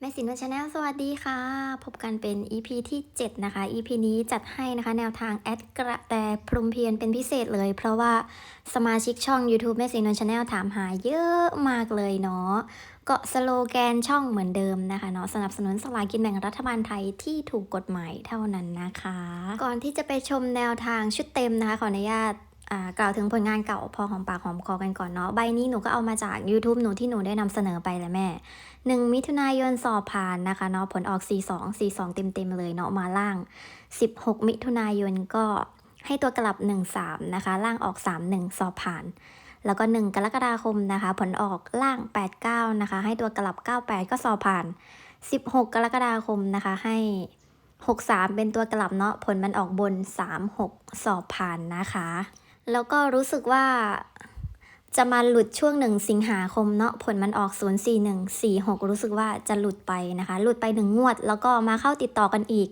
แม่สินวัชแนลสวัสดีค่ะ พบกันเป็น EP ที่ 7 นะคะ EP นี้จัดให้นะคะ แนวทางแอดกระแตพรมเพียรเป็นพิเศษเลย เพราะว่าสมาชิกช่อง YouTube แม่สินวัชแนลถามหาเยอะมากเลยเนาะก็สโลแกนช่องเหมือนเดิมนะคะเนาะสนับสนุนสลากินแบ่งรัฐบาลไทยที่ถูกกฎหมายเท่านั้นนะคะ ก่อนที่จะไปชมแนวทางชุดเต็มนะคะขออนุญาต กล่าวถึงผลงานเก่าพอหอมปากหอมคอกันก่อนเนาะ ใบนี้หนูก็เอามาจาก YouTube หนูที่หนูได้นำเสนอไปแหละแม่ 1 มิถุนายนสอบผ่านนะคะเนาะผลออก 42 42 เต็มๆเลยเนาะมาล่าง 16 มิถุนายนก็ให้ตัวกลับ 13 นะคะ ล่างออก 31 สอบผ่าน แล้วก็ 1 กรกฎาคมนะคะ ผลออกล่าง 89 นะคะ ให้ตัวกลับ 98 ก็สอบผ่าน 16 กรกฎาคมนะคะให้ 63 เป็นตัวกลับเนาะผลมันออกบน 36 สอบผ่านนะคะ แล้วก็รู้สึกว่าจะมาหลุดช่วงหนึ่งสิงหาคมเนาะผลมันออก 0 4 1 4 6 รู้สึกว่าจะหลุดไปนะคะ หลุดไปหนึ่งงวด แล้วก็มาเข้าติดต่อกันอีก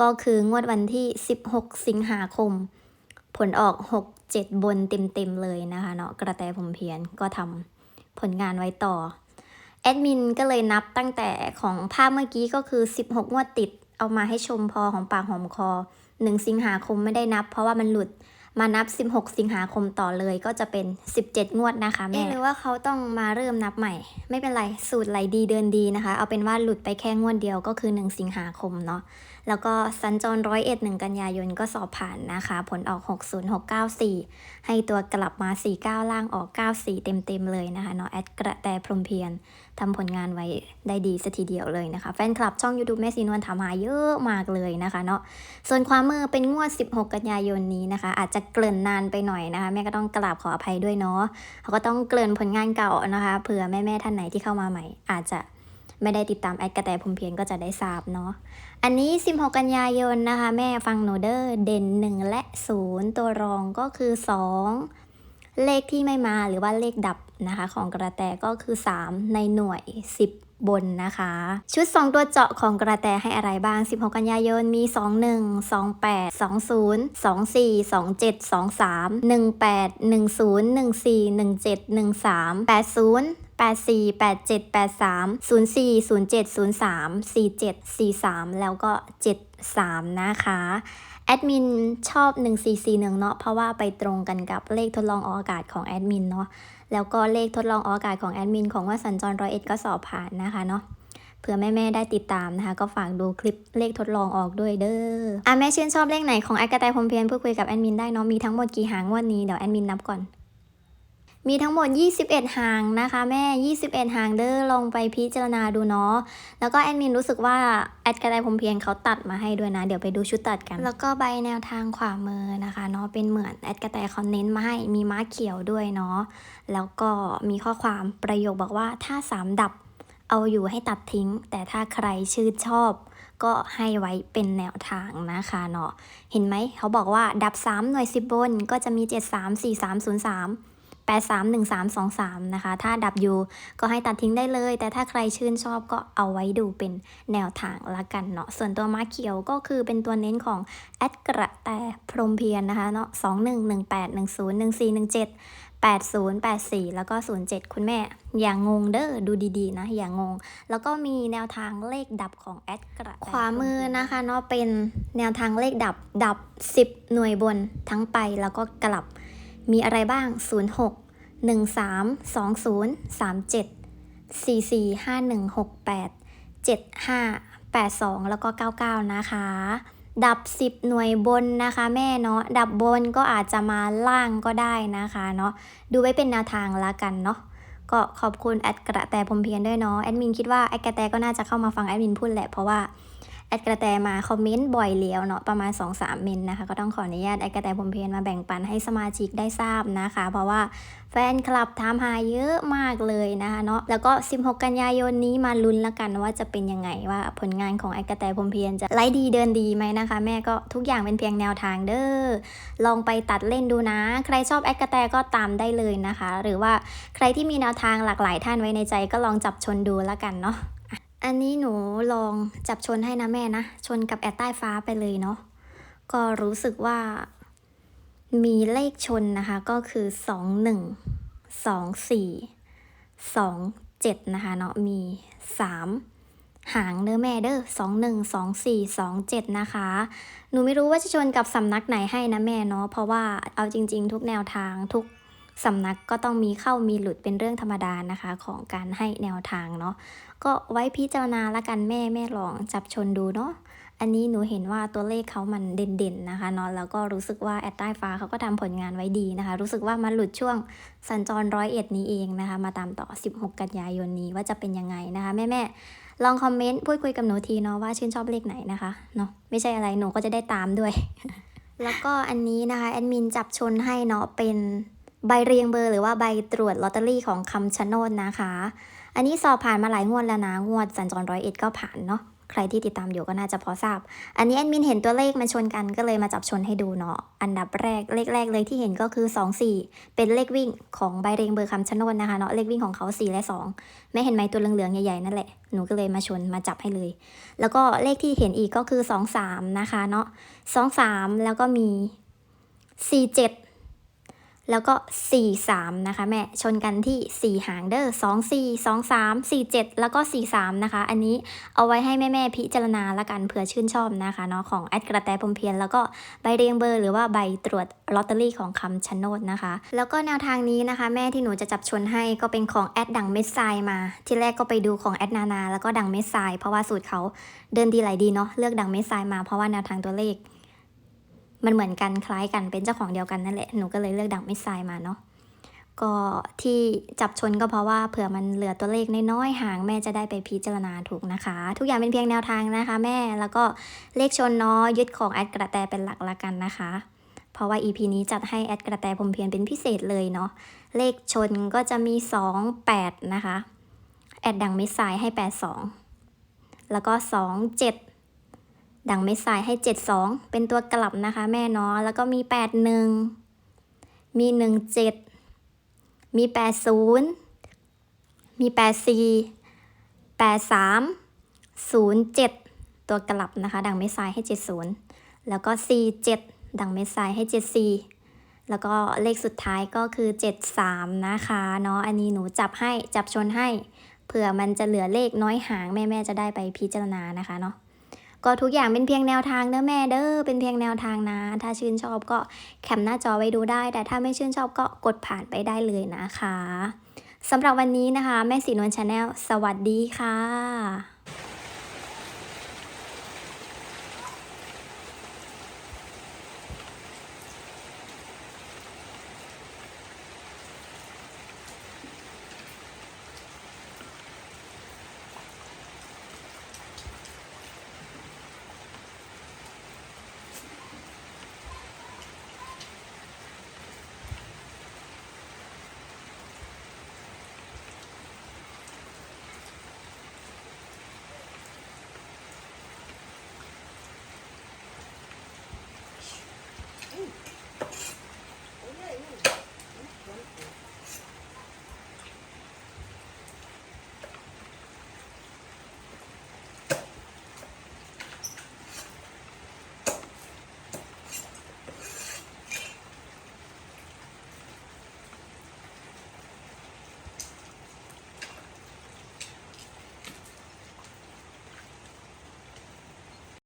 ก็คืองวดวันที่ 16 สิงหาคม ผลออก 6 7 บนเต็มๆเลยนะคะเนาะกระแตผมเพียนก็ทำผลงานไว้ต่อแอดมินก็เลยนับตั้งแต่ของภาพเมื่อกี้ก็คือ 16 งวดติด เอามาให้ชมพอของปากหอมคอ 1 สิงหาคมไม่ได้นับ เพราะว่ามันหลุด มานับ 16 สิงหาคมต่อเลยก็จะเป็น 17 งวดนะคะแม่หรือว่าเขาต้องมาเริ่มนับใหม่ ไม่เป็นไรสูตรไหลดีเดินดีนะคะ เอาเป็นว่าหลุดไปแค่งวดเดียวก็คือ 1 สิงหาคมเนาะ แล้วก็สัญจรร้อยเอ็ดหนึ่งกันยายนก็สอบผ่านนะคะ ผลออก 60694 ให้ตัวกลับมา 49 ล่างออก 94 เต็มๆเลยนะคะเนาะแอดกระแตพรหมเพียรทำผลงานไว้ได้ดีสัทีเดียวเลยนะคะ แฟนคลับช่อง YouTube แม่ซีนวลถามหาเยอะมากเลยนะคะเนาะส่วนความมือเป็นงวด 16 กันยายนนี้นะคะ อาจจะเกริ่นนานไปหน่อยนะคะ แม่ก็ต้องกราบขออภัยด้วยเนาะเขาก็ต้องเกริ่นผลงานเก่านะคะเผื่อแม่ๆท่านไหนที่เข้ามาใหม่ อาจจะ ไม่ได้ติดตามแอดกระแตพมเพียรก็จะได้ทราบเนาะ อันนี้ 16 กันยายนนะคะ แม่ฟังหนูเดอร์เด่น 1 และ 0 ตัวรองก็คือ 2 เลขที่ไม่มาหรือว่าเลขดับนะคะ ของกระแตก็คือ 3 ในหน่วย 10บนนะคะ ชุด 2 ตัวเจาะของกระแตให้อะไรบ้าง 16 กันยายนมี 21 28 20 24 27 23 18 10 14 17 13 80 84 87 83 04 07 03 47 43 แล้วก็ 73 นะคะ แอดมินชอบ 1441 เนาะเพราะว่าไปตรงกันกับเลขทดลองออกอากาศของแอดมินเนาะแล้วก็เลขทดลองออกอากาศของแอดมินของว่าสัญจรร้อยเอ็ดก็สอบผ่านนะคะเนาะเผื่อแม่ ๆ ได้ติดตามนะคะ ก็ฝากดูคลิปเลขทดลองออกด้วยเด้ออะแม่ชื่นชอบเลขไหนของแอดกระแตพรมเพียรพูดคุยกับแอดมินได้เนาะมีทั้งหมดกี่หางวันนี้เดี๋ยวแอดมินนับก่อน มีทั้งหมด 21 หางนะคะ แม่ 21 หางเด้อลองไปพิจารณาดูเนาะ แล้วก็แอดมินรู้สึกว่า แอดกระไดผมเพียงเขาตัดมาให้ด้วยนะ เดี๋ยวไปดูชุดตัดกัน แล้วก็ใบแนวทางขวามือนะคะเนาะเป็นเหมือนแอดกระแตเขาเน้นมาให้มีม้าเขียวด้วยเนาะ แล้วก็มีข้อความประโยคบอกว่าถ้า 3 ดับเอาอยู่ให้ตัดทิ้ง แต่ถ้าใครชื่นชอบ ก็ให้ไว้เป็นแนวทางนะคะเนาะเห็นไหมเขาบอกว่าดับ 3 หน่วย10บนก็จะมี 7 3 4 3 0 3 8 3 1 3 2 3 นะคะ ถ้าดับอยู่ก็ให้ตัดทิ้งได้เลย แต่ถ้าใครชื่นชอบก็เอาไว้ดูเป็นแนวทางละกันเนาะ ส่วนตัวม้าเขียวก็คือเป็นตัวเน้นของแอดกระแตพรหมเพียรนะคะเนาะ2 1 1 8 1 0 1 4 1 7 80 84 แล้วก็ 07 คุณแม่ อย่างงงเด้อดูดีๆ นะ อย่างงง แล้วก็มีแนวทางเลขดับของแอดกระขวามือนะคะเนาะเป็นแนวทางเลขดับดับ 10 หน่วยบนทั้งไปแล้วก็กลับ มีอะไรบ้าง 06 13 20 37 44 51 68 75 82 แล้วก็ 99 นะคะ ดับ 10 หน่วยบนนะคะแม่เนาะ ดับบนก็อาจจะมาล่างก็ได้นะคะเนาะ ดูไว้เป็นแนวทางละกันเนาะ ก็ขอบคุณแอดกระแตพรมเพียรด้วยเนาะ แอดมินคิดว่าแอดกระแตก็น่าจะเข้ามาฟังแอดมินพูดแหละเพราะว่า แอดกระแตมาคอมเมนต์บ่อยแล้วเนาะประมาณ 2-3 เมนนะคะ ก็ต้องขออนุญาตแอดกระแตพรมเพียรมาแบ่งปันให้สมาชิกได้ทราบนะคะ เพราะว่าแฟนคลับถามหาเยอะมากเลยนะคะเนาะแล้วก็ 16 กันยายนนี้มาลุ้นละกันว่าจะเป็นยังไงว่าผลงานของแอดกระแตพรมเพียรจะไล่ดีเดินดีไหมนะคะ แม่ก็ทุกอย่างเป็นเพียงแนวทางเด้อลองไปตัดเล่นดูนะ ใครชอบแอดกระแตก็ตามได้เลยนะคะ หรือว่าใครที่มีแนวทางหลากหลายท่านไว้ในใจก็ลองจับชนดูละกันเนาะ อันนี้หนูลองจับชนให้นะแม่นะ ชนกับแอดใต้ฟ้าไปเลยเนาะก็รู้สึกว่า มีเลขชนนะคะ ก็คือสองหนึ่งสองสี่สองเจ็ดนะคะเนาะมีสามหางเด้อแม่เด้อสองหนึ่งสองสี่สองเจ็ดนะคะ หนูไม่รู้ว่าจะชนกับสำนักไหนให้นะแม่เนาะเพราะว่าเอาจริง ๆ ทุกแนวทางทุก สำนักก็ต้องมีเข้ามีหลุดเป็นเรื่องธรรมดานะคะ ของการให้แนวทางเนาะก็ไว้พิจารณาละกันแม่แม่ลองจับชนดูเนาะอันนี้หนูเห็นว่าตัวเลขเขามันเด่นๆนะคะเนาะแล้วก็รู้สึกว่าแอดใต้ฟ้าเขาก็ทำผลงานไว้ดีนะคะ รู้สึกว่ามันหลุดช่วงสัญจรร้อยเอ็ดนี้เองนะคะ มาตามต่อ 16 กันยายนนี้ว่าจะเป็นยังไงนะคะ แม่แม่ลองคอมเมนต์พูดคุยกับหนูทีเนาะว่าชื่นชอบเลขไหนนะคะเนาะไม่ใช่อะไรหนูก็จะได้ตามด้วย แล้วก็อันนี้นะคะแอดมินจับชนให้เนาะเป็น ใบเรียงเบอร์หรือว่าใบตรวจลอตเตอรี่ของคำชะโนดนะคะ อันนี้สอบผ่านมาหลายงวดแล้วนะ งวดสัญจรร้อยเอ็ดก็ผ่านเนาะ ใครที่ติดตามอยู่ก็น่าจะพอทราบ อันนี้แอดมินเห็นตัวเลขมันชนกันก็เลยมาจับชนให้ดูเนาะ อันดับแรกเลขแรกเลยที่เห็นก็คือ 2 4 เป็นเลขวิ่งของใบเรียงเบอร์คำชะโนดนะคะเนาะ เลขวิ่งของเขา 4 และ 2 ไม่เห็นไหมตัวเหลืองๆใหญ่ๆนั่นแหละ หนูก็เลยมาชนมาจับให้เลย แล้วก็เลขที่เห็นอีกก็คือ 2 3 นะคะเนาะ2 3 แล้วก็มี 4 7 แล้วก็ 4 3 นะคะแม่ ชนกันที่ 4 หางเด้อ2 4 2 3 4 7 แล้วก็ 4 3 นะคะ อันนี้เอาไว้ให้แม่ ๆ พิจารณาละกันเผื่อชื่นชอบนะคะเนาะของแอดกระแตพมเพียรแล้วก็ใบเรียงเบอร์หรือว่าใบตรวจลอตเตอรี่ของคำชะโนดนะคะ แล้วก็แนวทางนี้นะคะ แม่ที่หนูจะจับชนให้ก็เป็นของแอดดังเม็ดทรายมา ที่แรกก็ไปดูของแอดนานา แล้วก็ดังเม็ดทรายเพราะว่าสูตรเขาเดินดีไหลดีเนาะเลือกดังเม็ดทรายมาเพราะว่าแนวทางตัวเลข มันเหมือนกันคล้ายกันเป็นเจ้าของเดียวกันนั่นแหละหนูก็เลยเลือกดังเม็ดทรายมาเนาะก็ที่จับชนก็เพราะว่าเผื่อมันเหลือตัวเลขน้อยๆห่างแม่จะได้ไปพิจารณาถูกนะคะ ทุกอย่างเป็นเพียงแนวทางนะคะแม่แล้วก็เลขชนเนาะยึดของแอดกระแตเป็นหลักละกันนะคะ เพราะว่า EP นี้จัดให้แอดกระแตพรมเพียรเป็นพิเศษเลยเนาะเลขชนก็จะมี 2 8 นะคะ แอดดังเม็ดทรายให้ 82 แล้วก็ 2 7 ดังเม็ดทรายให้ 72 เป็นตัวกลับนะคะ แม่เนาะแล้วก็มี 81 มี 17 มี 80 มี 84 83 07 ตัวกลับนะคะ ดังเม็ดทรายให้ 70 แล้วก็ 47 ดังเม็ดทรายให้ 74แล้วก็เลขสุดท้ายก็คือ 73 นะคะเนาะอันนี้หนูจับให้จับชนให้ เผื่อมันจะเหลือเลขน้อยหางแม่ๆจะได้ไปพิจารณานะคะเนาะ ก็ทุกอย่างเป็นเพียงแนวทางเด้อแม่เด้อเป็นเพียงแนวทางนะ ถ้าชื่นชอบก็แคปหน้าจอไว้ดูได้ แต่ถ้าไม่ชื่นชอบก็กดผ่านไปได้เลยนะคะสำหรับวันนี้นะคะ แม่สีนวลชาแนลสวัสดีค่ะ